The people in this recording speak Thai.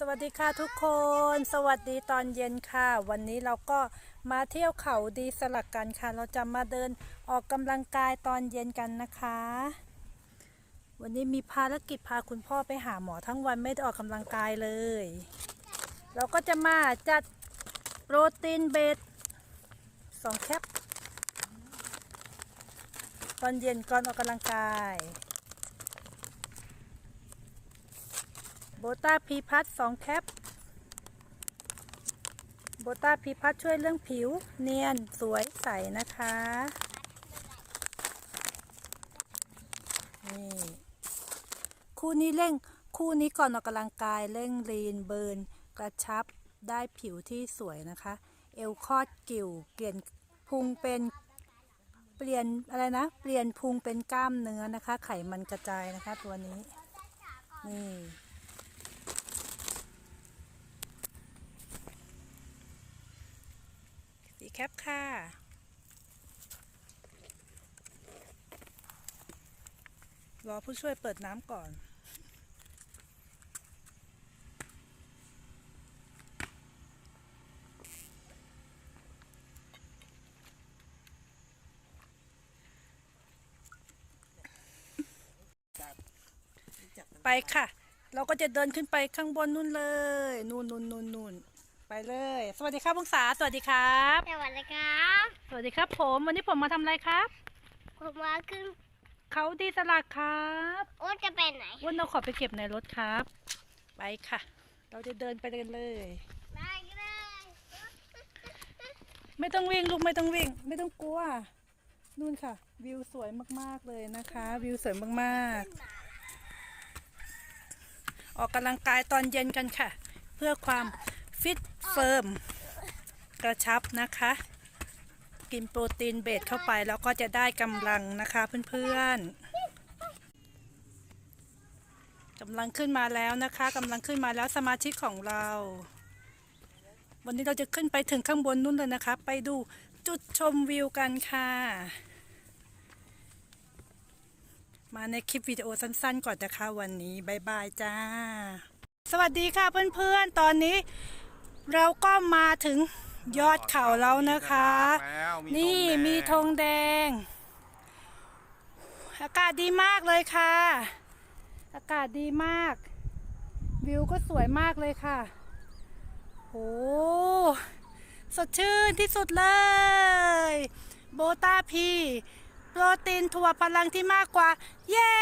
สวัสดีค่ะทุกคน สวัสดีตอนเย็นค่ะ วันนี้เราก็มาเที่ยวเขาดีสลักกันค่ะ เราจะมาเดินออกกำลังกายตอนเย็นกันนะคะ วันนี้มีภารกิจพาคุณพ่อไปหาหมอทั้งวันไม่ได้ออกกำลังกายเลย เราก็จะมาจัดโปรตีนเบสสองแคปตอนเย็นก่อนออกกำลังกาย บต้าพีพัทสองแคปโบต้าพีพัทช่วยเรื่องผิวเนียนสวยใสนะคะนี่คู่นี้เร่งคู่นี้ก่อนออกกำลังกายเร่งลีนเบิร์นกระชับได้ผิวที่สวยนะคะ เอวคอดกิ่วเปลี่ยนพุงเป็นเปลี่ยนอะไรนะ เปลี่ยนพุงเป็นกล้ามเนื้อนะคะ ไขมันกระจายนะคะตัวนี้นี่ แคปค่ะ รอผู้ช่วยเปิดน้ำก่อน ไปค่ะ เราก็จะเดินขึ้นไปข้างบนนู่นเลย นู่นนู่นนู่นนู่น ไปเลย สวัสดีครับพุงษาสวัสดีครับ สวัสดีครับ สวัสดีครับ ผมวันนี้ผมมาทำอะไรครับ ผมมาขึ้นเขาดีสลักครับโอ้จะไปไหนวันเราขอไปเก็บในรถครับ ไปค่ะ เราจะเดินไปกันเลย ได้เลยไม่ต้องวิ่งลูกไม่ต้องวิ่ง ไม่ต้องกลัวนู่นค่ะ วิวสวยมากๆเลยนะคะ วิวสวยมากๆ ออกกำลังกายตอนเย็นกันค่ะ เพื่อความฟิต เฟิร์มกระชับนะคะ กินโปรตีนเบสเข้าไปแล้วก็จะได้กำลังนะคะเพื่อนๆกำลังขึ้นมาแล้วนะคะกำลังขึ้นมาแล้วสมาชิกของเรา วันนี้เราจะขึ้นไปถึงข้างบนนู่นเลยนะคะ ไปดูจุดชมวิวกันค่ะมาในคลิปวิดีโอสั้นๆ ก่อนนะคะวันนี้บายบายจ้า สวัสดีค่ะเพื่อนๆ ตอนนี้ เราก็มาถึงยอดเขาแล้วนะคะแล้วมีนี่ธงแดงมีธงแดง อากาศดีมากเลยค่ะ อากาศดีมาก วิวก็สวยมากเลยค่ะโอ้สดชื่นที่สุดเลย โบต้าพีโปรตีนถั่วพลังที่มากกว่า เย้